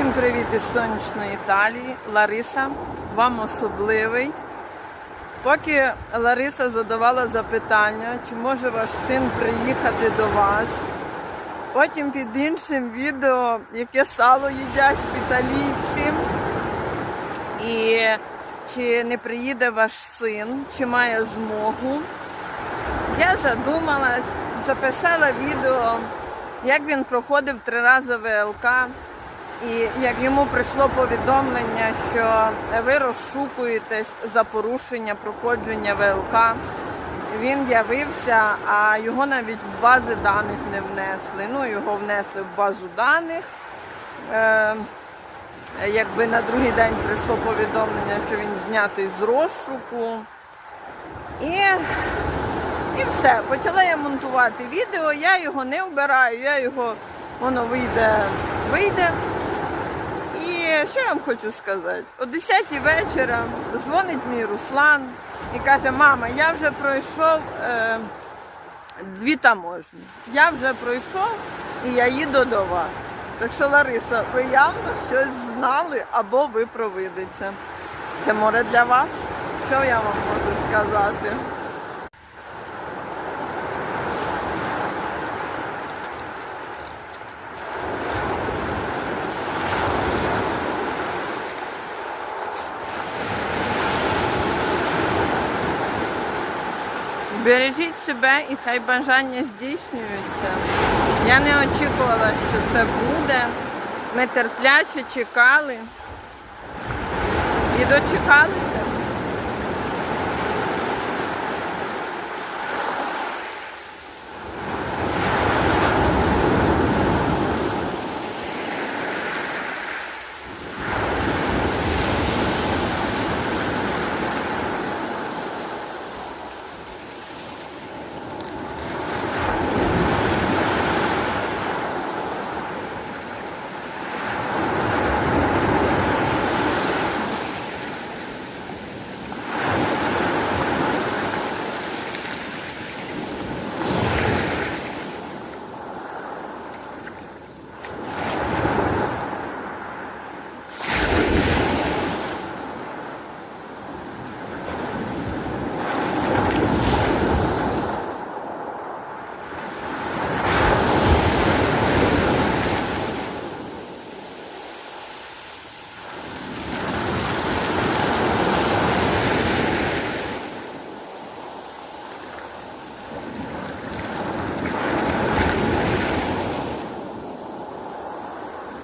Всім привіт із сонячної Італії. Лариса, вам особливий. Поки Лариса задавала запитання, чи може ваш син приїхати до вас. Потім під іншим відео, яке сало їдять італійці. І чи не приїде ваш син, чи має змогу. Я задумалась, записала відео, як він проходив три рази ВЛК. І як йому прийшло повідомлення, що ви розшукуєтесь за порушення проходження ВЛК, він явився, а його навіть в бази даних не внесли. Ну, його внесли в базу даних. Е, якби на другий день прийшло повідомлення, що він знятий з розшуку. І, і все. Почала я монтувати відео, я його не вбираю, я його, воно вийде, вийде. Що я вам хочу сказати? О 10 вечора дзвонить мій Руслан і каже, мама, я вже пройшов е, дві таможні. Я вже пройшов і я їду до вас. Так що, Лариса, ви явно щось знали або ви провидиця. Це море для вас. Що я вам можу сказати? Бережіть себе і хай бажання здійснюються. Я не очікувала, що це буде. Ми терпляче чекали і дочекали.